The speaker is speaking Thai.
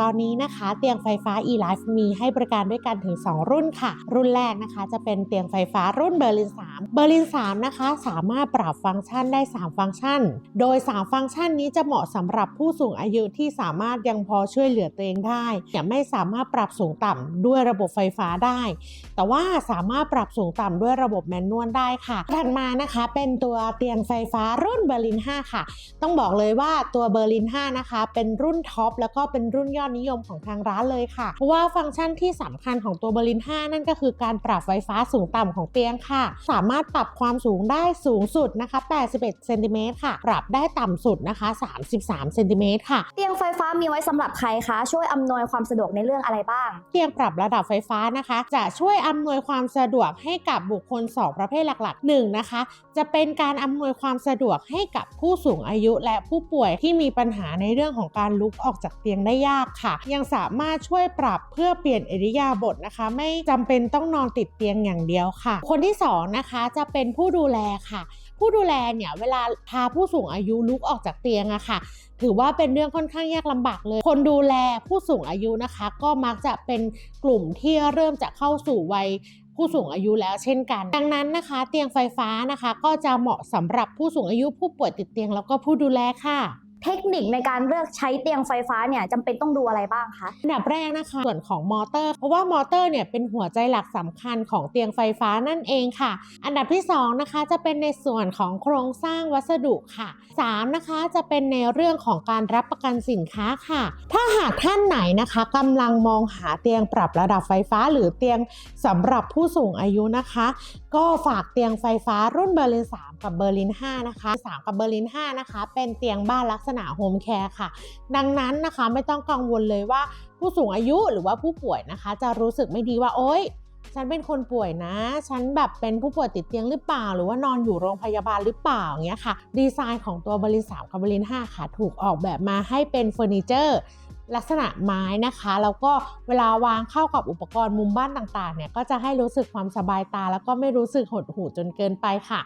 ตอนนี้นะคะเตียงไฟฟ้า e-life มีให้บริการด้วยกันถึง 2 รุ่นค่ะ รุ่นแรกนะคะ จะเป็นเตียงไฟฟ้ารุ่นเบอร์ลิน 3 เบอร์ลิน 3 นะคะ สามารถปรับฟังก์ชันได้ 3 ฟังก์ชัน โดย 3 ฟังก์ชันนี้จะเหมาะสำหรับผู้สูงอายุที่สามารถยังพอช่วยเหลือตัวเองได้แต่ไม่สามารถปรับสูงต่ำด้วยระบบไฟฟ้าได้ แต่ว่าสามารถปรับสูงต่ำด้วยระบบแมนนวลได้ค่ะถัดมานะคะ เป็นตัวเตียงไฟฟ้ารุ่นเบอร์ลิน 5 ค่ะ ต้องบอกเลยว่าตัวเบอร์ลิน 5 นะคะ เป็นรุ่นท็อปแล้วก็เป็นรุ่นยอดนิยมของทางร้านเลยค่ะ เพราะว่าฟังก์ชันที่สำคัญของตัวเบอร์ลิน 5 นั่นก็คือการปรับไฟฟ้าสูงต่ำของเตียงค่ะ สามารถปรับความสูงได้สูงสุดนะคะ 81 เซนติเมตรค่ะ ปรับได้ต่ำสุดนะคะ 33 เซนติเมตรค่ะ เตียงไฟฟ้ามีไว้สำหรับใครคะ ช่วยอำนวยความสะดวกในเรื่องอะไรบ้าง เตียงปรับระดับไฟฟ้านะคะ จะช่วยอำนวยความสะดวกให้กับบุคคล 2 ประเภทหลักๆ1นะคะ จะเป็นการอำนวยความสะดวกให้กับผู้สูงอายุและผู้ป่วยที่มีปัญหาในเรื่องของการลุกออกจากเตียงได้ยากค่ะ ยังสามารถช่วยปรับเพื่อเปลี่ยนอิริยาบถนะคะ ไม่จำเป็นต้องนอนติดเตียงอย่างเดียวค่ะ คนที่สองนะคะจะเป็นผู้ดูแลค่ะ ผู้ดูแลเนี่ยเวลาพาผู้สูงอายุลุกออกจากเตียงอะค่ะ ถือว่าเป็นเรื่องค่อนข้างยากลำบากเลย คนดูแลผู้สูงอายุนะคะ ก็มักจะเป็นกลุ่มที่เริ่มจะเข้าสู่วัยผู้สูงอายุแล้วเช่นกัน ดังนั้นนะคะ เตียงไฟฟ้านะคะ ก็จะเหมาะสำหรับผู้สูงอายุผู้ป่วยติดเตียงแล้วก็ผู้ดูแลค่ะ เทคนิคในการเลือกใช้เตียงไฟฟ้าเนี่ยจำเป็นต้องดูอะไรบ้างคะอันดับแรกนะคะ ส่วนของมอเตอร์ เพราะว่ามอเตอร์เนี่ยเป็นหัวใจหลักสำคัญของเตียงไฟฟ้านั่นเองค่ะ อันดับที่2นะคะจะเป็นในส่วนของโครงสร้างวัสดุค่ะ 3 นะคะจะเป็นในเรื่องของการรับประกันสินค้าค่ะ ถ้าหากท่านไหนนะคะกำลังมองหาเตียงปรับระดับไฟฟ้า หรือเตียงสำหรับผู้สูงอายุนะคะ ก็ฝากเตียงไฟฟ้ารุ่นเบอร์ลิน 3 กับเบอร์ลิน 5 นะคะ 3 กับเบอร์ลิน 5 นะคะ เป็นเตียงบ้านลักษณะโฮมแคร์ค่ะ ดังนั้นนะคะไม่ต้องกังวลเลยว่าผู้สูงอายุหรือว่าผู้ป่วยนะคะ จะรู้สึกไม่ดีว่าโอ๊ยฉันเป็นคนป่วยนะ ฉันแบบเป็นผู้ป่วยติดเตียงหรือเปล่า หรือว่านอนอยู่โรงพยาบาลหรือเปล่าเงี้ยค่ะ ดีไซน์ของตัวบริษัทกับบริษัท5ค่ะ ถูกออกแบบมาให้เป็นเฟอร์นิเจอร์ลักษณะไม้นะคะ แล้วก็เวลาวางเข้ากับอุปกรณ์มุมบ้านต่างๆเนี่ยก็จะให้รู้สึกความสบายตา แล้วก็ไม่รู้สึกหดหู่จนเกินไปค่ะ